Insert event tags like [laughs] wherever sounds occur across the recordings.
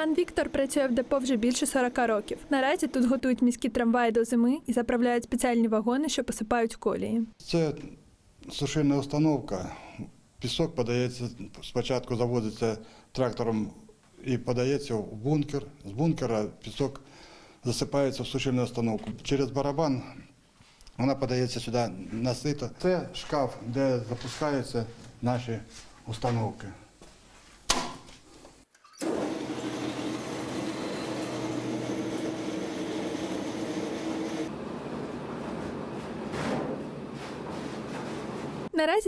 Пан Віктор працює в депо вже більше 40 років. Наразі тут готують міські трамваї до зими і заправляють спеціальні вагони, що посипають колії. Це сушильна установка. Пісок подається, спочатку завозиться трактором і подається в бункер. З бункера пісок засипається в сушильну установку. Через барабан вона подається сюди на сито. Це шкаф, де запускаються наші установки.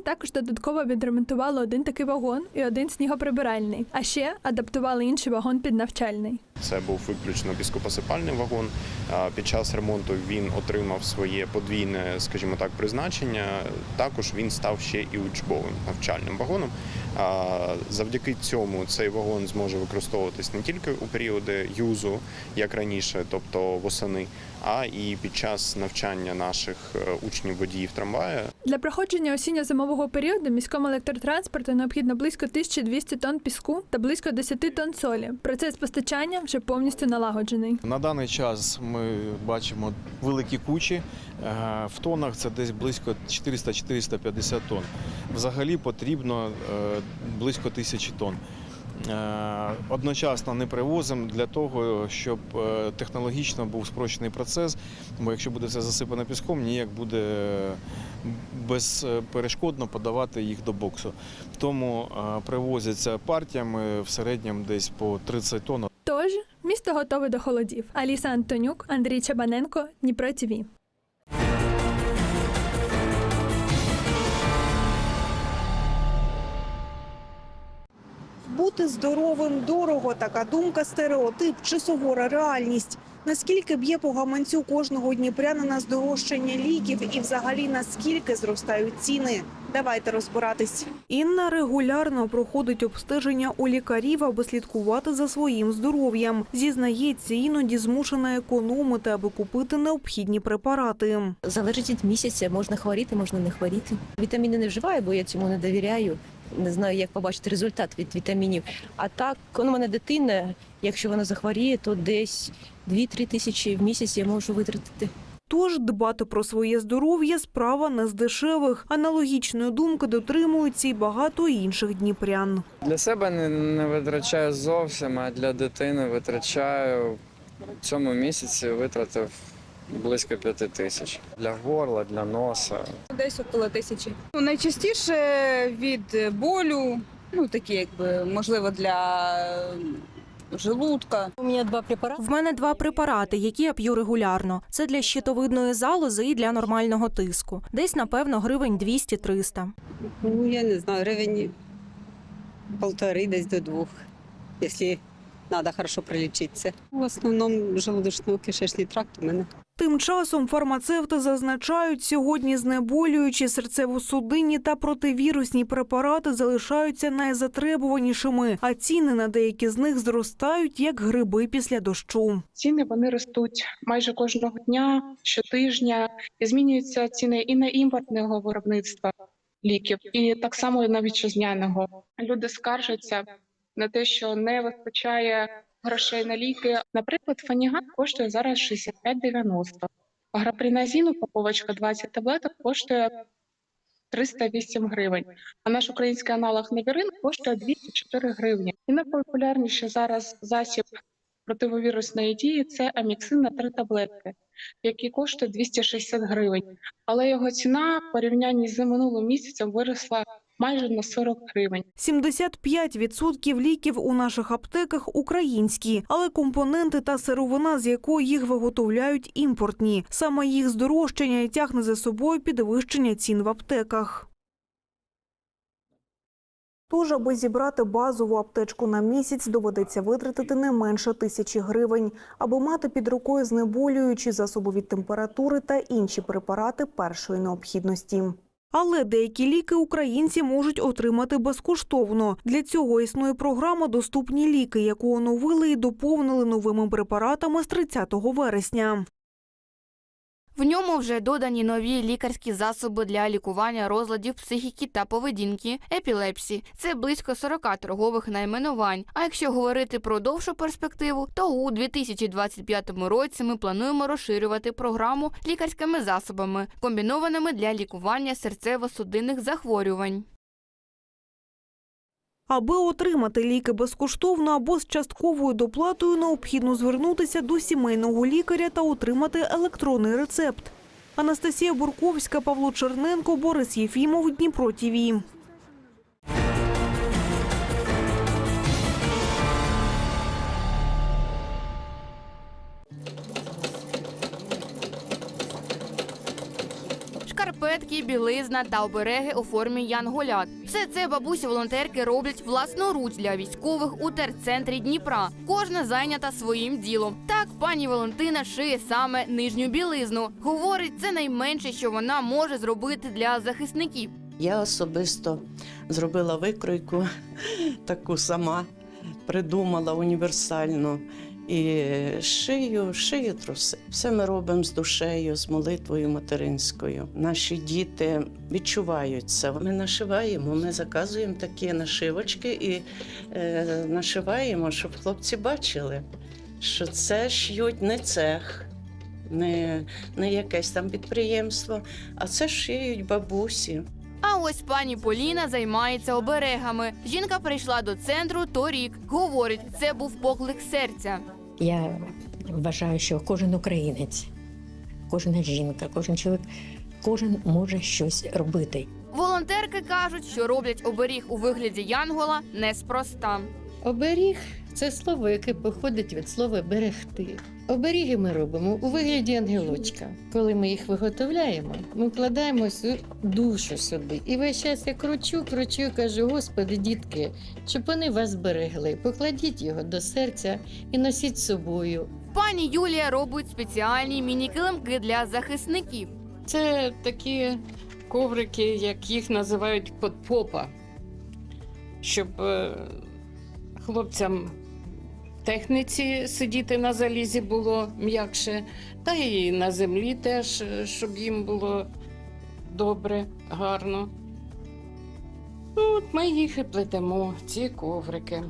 Також додатково відремонтували один такий вагон і один снігоприбиральний. А ще адаптували інший вагон під навчальний. Це був виключно піскопосипальний вагон. Під час ремонту він отримав своє подвійне, скажімо так, призначення. Також він став ще і учбовим навчальним вагоном. Завдяки цьому цей вагон зможе використовуватись не тільки у періоди юзу, як раніше, тобто восени, а і під час навчання наших е, учнів водіїв трамвая. Для проходження осінньо-зимового періоду міському електротранспорту необхідно близько 1200 тонн піску та близько 10 тонн солі. Процес постачання вже повністю налагоджений. На даний час ми бачимо великі кучі. Е, В тонах це десь близько 400-450 тонн. Взагалі потрібно е, близько тисячі тонн. Е, Одночасно не привозимо для того, щоб е, технологічно був спрощений процес. Бо якщо буде все засипано піском, ніяк буде безперешкодно подавати їх до боксу. Тому е, привозяться партіями в середньому десь по 30 тонн. Тож місто готове до холодів. Аліса Антонюк, Андрій Чабаненко, Дніпро ТІВІ. Бути здоровим дорого. Така думка стереотип чи сувора реальність. Наскільки б'є по гаманцю кожного дніпрянина здорожчання ліків і взагалі наскільки зростають ціни? Давайте розбиратись. Інна регулярно проходить обстеження у лікарів, аби слідкувати за своїм здоров'ям. Зізнається, іноді змушена економити, аби купити необхідні препарати. Залежить від місяця, можна хворіти, можна не хворіти. Вітаміни не вживаю, бо я цьому не довіряю. Не знаю, як побачити результат від вітамінів. А так, коли у мене дитина, якщо вона захворіє, то десь 2-3 тисячі в місяць я можу витратити. Тож дбати про своє здоров'я справа не з дешевих. Аналогічної думки дотримуються й багато інших дніпрян. Для себе не, не витрачаю зовсім, а для дитини витрачаю в цьому місяці витратив близько п'яти тисяч. Для горла, для носа. Десь около тисячі. Ну, найчастіше від болю, ну такі, якби можливо для желудка. У мене два препарати. В мене два препарати, які я п'ю регулярно. Це для щитовидної залози і для нормального тиску. Десь, напевно, гривень 200-300. Ну, я не знаю, гривень полтори десь до двох, якщо треба хорошо прилічитися. В основному желудочно-кишечний тракт у мене. Тим часом фармацевти зазначають, сьогодні знеболюючі серцево-судинні та противірусні препарати залишаються найзатребуванішими, а ціни на деякі з них зростають як гриби після дощу. Ціни вони ростуть майже кожного дня, щотижня. І змінюються ціни і на імпортного виробництва ліків, і так само і на вітчизняного. Люди скаржаться на те, що не вистачає грошей на ліки. Наприклад, фанігат коштує зараз 65,90. Граприназін, упаковочка 20 таблеток коштує 308 гривень. А наш український аналог Невірин коштує 204 гривні. І найпопулярніший зараз засіб противовірусної дії це аміксин на три таблетки, який коштує 260 гривень. Але його ціна в порівнянні з минулим місяцем виросла майже на 40 гривень. 75% ліків у наших аптеках українські, але компоненти та сировина, з якої їх виготовляють, імпортні. Саме їх здорожчання і тягне за собою підвищення цін в аптеках. Тож, аби зібрати базову аптечку на місяць, доведеться витратити не менше тисячі гривень, аби мати під рукою знеболюючі засоби від температури та інші препарати першої необхідності. Але деякі ліки українці можуть отримати безкоштовно. Для цього існує програма Доступні ліки, яку оновили і доповнили новими препаратами з 30 вересня. В ньому вже додані нові лікарські засоби для лікування розладів психіки та поведінки, епілепсії. Це близько 40 торгових найменувань. А якщо говорити про довшу перспективу, то у 2025 році ми плануємо розширювати програму лікарськими засобами, комбінованими для лікування серцево-судинних захворювань. Аби отримати ліки безкоштовно або з частковою доплатою, необхідно звернутися до сімейного лікаря та отримати електронний рецепт. Анастасія Бурковська, Павло Черненко, Борис Єфімов, Дніпро ТІВІ. Шкарпетки, білизна та обереги у формі янголят. Все це бабусі волонтерки роблять власноруч для військових у терцентрі Дніпра. Кожна зайнята своїм ділом. Так пані Валентина шиє саме нижню білизну. Говорить, це найменше, що вона може зробити для захисників. Я особисто зробила викройку таку сама, придумала універсальну. І шию, шию труси. Все ми робимо з душею, з молитвою материнською. Наші діти відчувають це. Ми нашиваємо, ми заказуємо такі нашивочки і е, нашиваємо, щоб хлопці бачили, що це шьють не цех, не, не якесь там підприємство, а це шиють бабусі. А ось пані Поліна займається оберегами. Жінка прийшла до центру торік. Говорить, це був поклик серця. Я вважаю, що кожен українець, кожна жінка, кожен чоловік, кожен може щось робити. Волонтерки кажуть, що роблять оберіг у вигляді янгола неспроста. Оберіг це слово, яке походить від слова берегти. Оберіги ми робимо у вигляді ангелочка. Коли ми їх виготовляємо, ми вкладаємо всю душу сюди. І весь час я кручу, кручу і кажу: Господи, дітки, щоб вони вас зберегли. Покладіть його до серця і носіть з собою. Пані Юлія робить спеціальні міні-килимки для захисників. Це такі коврики, як їх називають подпопа, щоб е, хлопцям техніці сидіти на залізі було м'якше, та і на землі теж, е, щоб їм було добре, гарно. От ми їх і плетемо, ці коврики.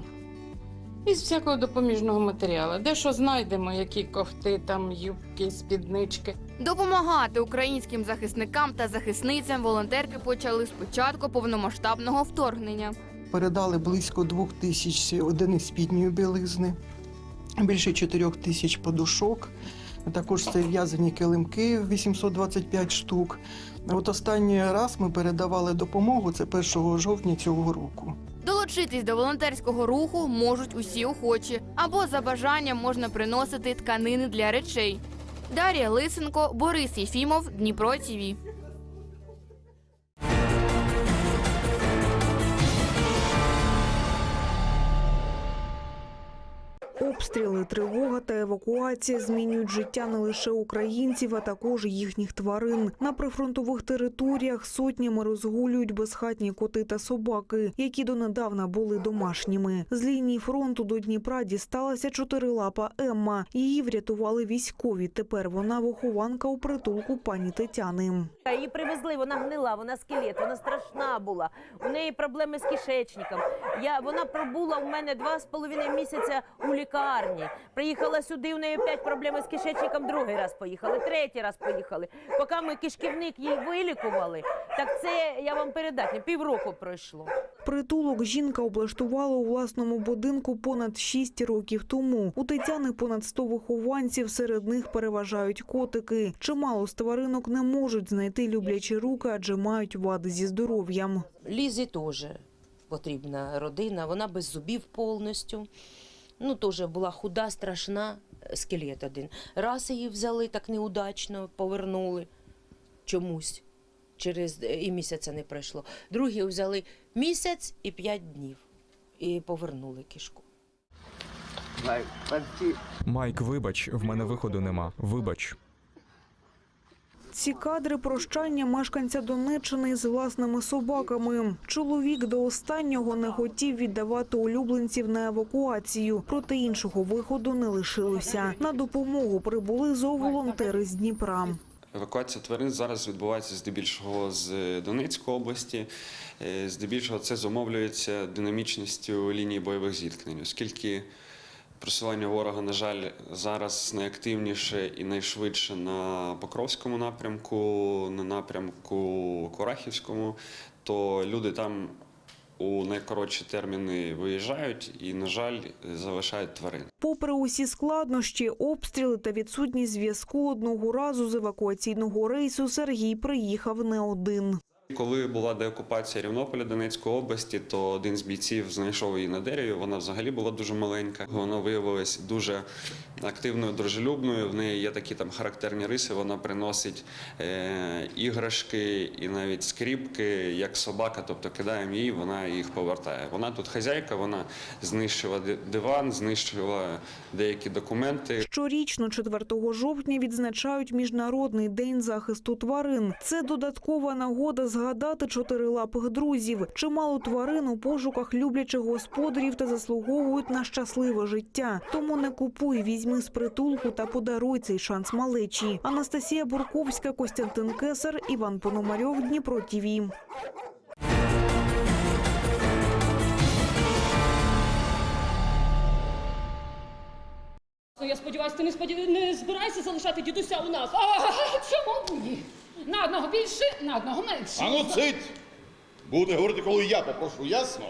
Із всякого допоміжного матеріалу. Де що знайдемо, які кофти, там юбки, спіднички. Допомагати українським захисникам та захисницям волонтерки почали з початку повномасштабного вторгнення. Передали близько двох тисяч одиниць спідньої білизни, більше чотирьох тисяч подушок. Також це в'язані килимки 825 штук. От останній раз ми передавали допомогу це 1 жовтня цього року. Долучитись до волонтерського руху можуть усі охочі, або за бажанням можна приносити тканини для речей. Дар'я Лисенко, Борис Єфімов, Дніпро ТІВІ. Обстріли, тривога та евакуація змінюють життя не лише українців, а також їхніх тварин. На прифронтових територіях сотнями розгулюють безхатні коти та собаки, які донедавна були домашніми. З лінії фронту до Дніпра дісталася чотирилапа Емма. Її врятували військові. Тепер вона вихованка у притулку пані Тетяни. Її привезли, вона гнила, вона скелет, вона страшна була. У неї проблеми з кишечником. Я, вона пробула у мене два з половиною місяця у лікарні. Приїхала сюди, у неї опять проблеми з кишечником, другий раз поїхали, третій раз поїхали. Поки ми кишківник їй вилікували, так це я вам передати, півроку пройшло. Притулок жінка облаштувала у власному будинку понад 6 років тому. У Тетяни понад 100 вихованців, серед них переважають котики. Чимало з тваринок не можуть знайти люблячі руки, адже мають вади зі здоров'ям. Лізі теж потрібна родина, вона без зубів повністю. Ну, теж була худа, страшна, скелет один. Раз її взяли так неудачно, повернули чомусь. Через і місяця не пройшло. Другі взяли місяць і п'ять днів. І повернули кішку. Майк, вибач, в мене виходу нема. Вибач. Ці кадри прощання мешканця Донеччини з власними собаками. Чоловік до останнього не хотів віддавати улюбленців на евакуацію, проте іншого виходу не лишилося. На допомогу прибули зооволонтери з Дніпра. Евакуація тварин зараз відбувається здебільшого з Донецької області. Е, Здебільшого це зумовлюється динамічністю лінії бойових зіткнень, оскільки просування ворога, на жаль, зараз найактивніше і найшвидше на Покровському напрямку, на напрямку Корахівському, то люди там у найкоротші терміни виїжджають і, на жаль, залишають тварин. Попри усі складнощі, обстріли та відсутність зв'язку одного разу з евакуаційного рейсу Сергій приїхав не один. Коли була деокупація Рівнополя Донецької області, то один з бійців знайшов її на дереві. Вона взагалі була дуже маленька. Вона виявилась дуже активною, дружелюбною. В неї є такі там характерні риси. Вона приносить е, іграшки і навіть скріпки, як собака. Тобто кидаємо її, вона їх повертає. Вона тут хазяйка, вона знищила диван, знищила деякі документи. Щорічно 4 жовтня відзначають Міжнародний день захисту тварин. Це додаткова нагода згадати чотирилапих друзів. Чимало тварин у пошуках люблячих господарів та заслуговують на щасливе життя. Тому не купуй, візьми з притулку та подаруй цей шанс малечі. Анастасія Бурковська, Костянтин Кесар, Іван Пономарьов, Дніпро ТІВІ. Ну, Я сподіваюся, ти не, сподів... не збираєшся залишати дідуся у нас. А, [laughs] чому ні? На одного більше, на одного менше. А ну цить! Буде говорити, коли я попрошу, ясно?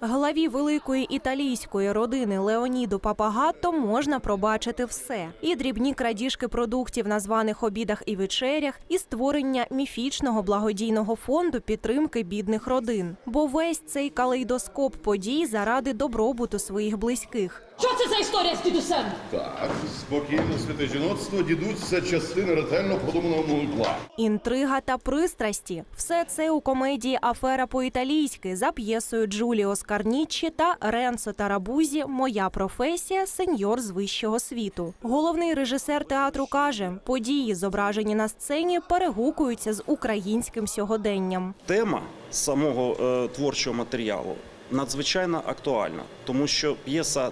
Главі великої італійської родини Леоніду Папагатто можна пробачити все: і дрібні крадіжки продуктів на званих обідах і вечерях, і створення міфічного благодійного фонду підтримки бідних родин. Бо весь цей калейдоскоп подій заради добробуту своїх близьких. Що це за історія з дідусем? Так, спокійно, святе жіноцтво, дідусь, це частина ретельно продуманого мого Інтрига та пристрасті все це у комедії Афера по-італійськи за п'єсою Джуліо Скарніччі та Ренцо Тарабузі Моя професія сеньор з вищого світу. Головний режисер театру каже, події, зображені на сцені, перегукуються з українським сьогоденням. Тема самого е, творчого матеріалу надзвичайно актуальна, тому що п'єса е,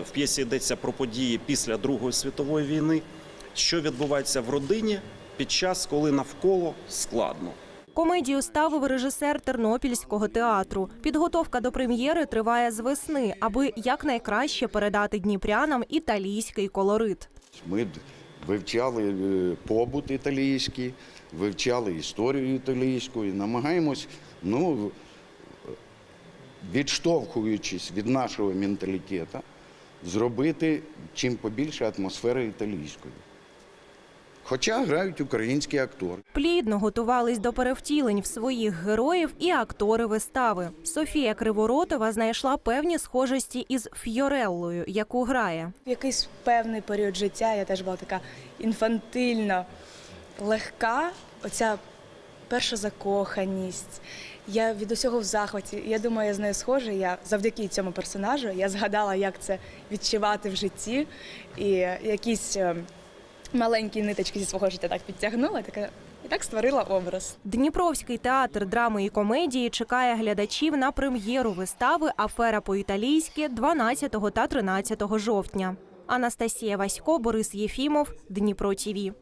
в п'єсі йдеться про події після Другої світової війни, що відбувається в родині під час, коли навколо складно. Комедію ставив режисер Тернопільського театру. Підготовка до прем'єри триває з весни, аби якнайкраще передати дніпрянам італійський колорит. Ми вивчали е, побут італійський, вивчали історію італійську і намагаємось, ну, відштовхуючись від нашого менталітету, зробити чим побільше атмосфери італійської. Хоча грають українські актори. Плідно готувались до перевтілень в своїх героїв і актори вистави. Софія Криворотова знайшла певні схожості із Фьореллою, яку грає. В якийсь певний період життя я теж була така інфантильна, легка, оця перша закоханість. Я від усього в захваті. Я думаю, я з нею схожа. Я завдяки цьому персонажу я згадала, як це відчувати в житті, і якісь е, маленькі ниточки зі свого життя так підтягнула, така і так створила образ. Дніпровський театр драми і комедії чекає глядачів на прем'єру вистави Афера по-італійськи 12 та 13 жовтня. Анастасія Васько, Борис Єфімов, Дніпро ТІВІ.